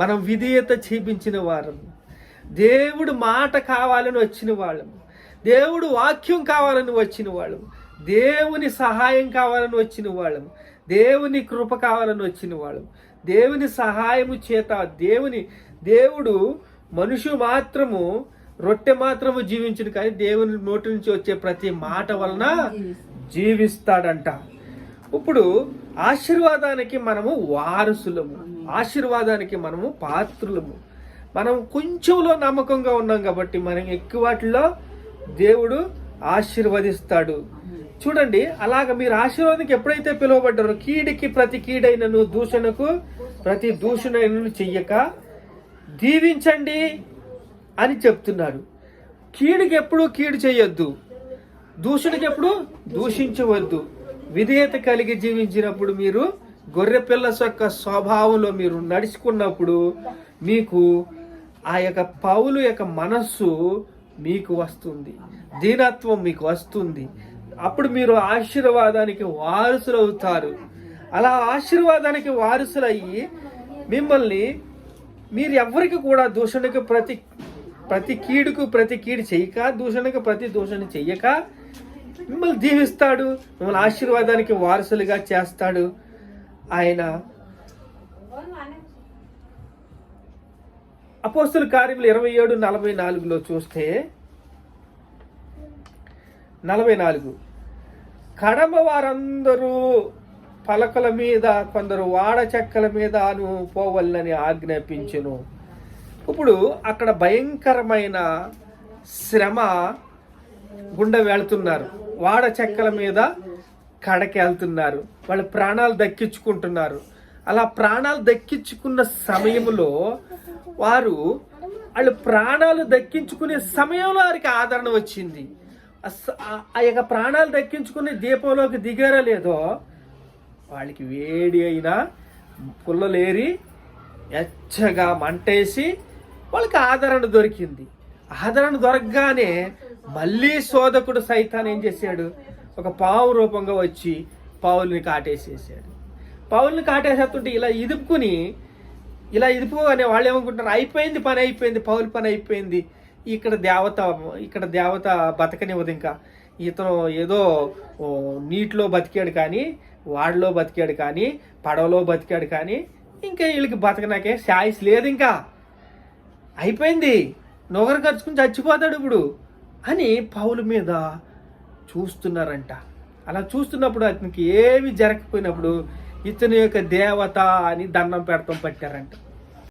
మనం విధేయత చూపించిన వారము దేవుడు మాట కావాలని వచ్చిన వాళ్ళము దేవుడు వాక్యం కావాలని వచ్చిన వాళ్ళము దేవుని సహాయం కావాలని వచ్చిన వాళ్ళము దేవుని కృప కావాలని వచ్చిన వాళ్ళము దేవుని సహాయము చేత దేవుని దేవుడు మనుషు మాత్రము రొట్టె మాత్రము జీవించును కానీ దేవుని నోటి నుంచి వచ్చే ప్రతి మాట వలన జీవిస్తాడంట. ఇప్పుడు ఆశీర్వాదానికి మనము వారసులము. ఆశీర్వాదానికి మనము పాత్రులము. మనం కొంచెంలో నమ్మకంగా ఉన్నాం కాబట్టి మనం ఎక్కువ వాటిలో దేవుడు ఆశీర్వదిస్తాడు. చూడండి అలాగ మీరు ఆశీర్వాదానికి ఎప్పుడైతే పిలువబడ్డారో కీడికి ప్రతి కీడైనను దూషణకు ప్రతి దూషణైనను చెయ్యక దీవించండి అని చెప్తున్నాడు కీడుకి ఎప్పుడు కీడు చేయొద్దు. దూషణకి ఎప్పుడు దూషించవద్దు. విధేయత కలిగి జీవించినప్పుడు మీరు గొర్రెపిల్ల యొక్క స్వభావంలో మీరు నడుచుకున్నప్పుడు మీకు ఆ యొక్క పౌలు యొక్క మనస్సు మీకు వస్తుంది. దీనత్వం మీకు వస్తుంది. అప్పుడు మీరు ఆశీర్వాదానికి వారసులు అవుతారు అలా ఆశీర్వాదానికి వారసులయ్యి మిమ్మల్ని మీరు ఎవరికి కూడా దూషణకు ప్రతి ప్రతి కీడుకు ప్రతి కీడు చేయక దూషణకు ప్రతి దూషణ చెయ్యక మిమ్మల్ని దీవిస్తాడు మిమ్మల్ని ఆశీర్వాదానికి వారసులుగా చేస్తాడు ఆయన. అపోస్తుల కార్యములు ఇరవై ఏడు నలభై నాలుగులో చూస్తే నలభై నాలుగు. కడమ వారందరూ పలకల మీద కొందరు వాడ చెక్కల మీదను పోవల్లని ఆజ్ఞాపించను. ఇప్పుడు అక్కడ భయంకరమైన శ్రమ గుండె వెళుతున్నారు. వాడ చెక్కల మీద కడకెళ్తున్నారు. వాళ్ళ ప్రాణాలు దక్కించుకుంటున్నారు. అలా ప్రాణాలు దక్కించుకున్న సమయంలో వారు వాళ్ళు ప్రాణాలు దక్కించుకునే సమయంలో వారికి ఆదరణ వచ్చింది. ఆ- ఆ యొక్క ప్రాణాలు దక్కించుకునే దీపంలోకి దిగారో లేదో వాళ్ళకి వేడి అయినా పుల్లలేరి ఎచ్చగా మంటేసి వాళ్ళకి ఆదరణ దొరికింది. ఆదరణ దొరకగానే మళ్ళీ శోధకుడు సైతాన్ ఏం చేశాడు? ఒక పావు రూపంగా వచ్చి పావుల్ని కాటేసేసాడు. పావుల్ని కాటేసేస్తుంటే ఇలా ఇదుపుకుని ఇలా ఇదుపుకోగానే వాళ్ళు ఏమనుకుంటున్నారు? అయిపోయింది పని అయిపోయింది పౌలు పని అయిపోయింది. ఇక్కడ దేవత ఇక్కడ దేవత బతకనివ్వదు ఇంకా. ఇతను ఏదో నీటిలో బతికాడు కానీ వాడిలో బతికాడు కానీ పడవలో బతికాడు కానీ ఇంకా వీళ్ళకి బతకనాకే సాయిస్ లేదు ఇంకా. అయిపోయింది. నొగరు ఖర్చుకుని చచ్చిపోతాడు ఇప్పుడు. అని పౌలు మీద చూస్తున్నారంట. అలా చూస్తున్నప్పుడు అతనికి ఏమి జరగకపోయినప్పుడు ఇతని యొక్క దేవత అని దండం పెడతాం పట్టారంట.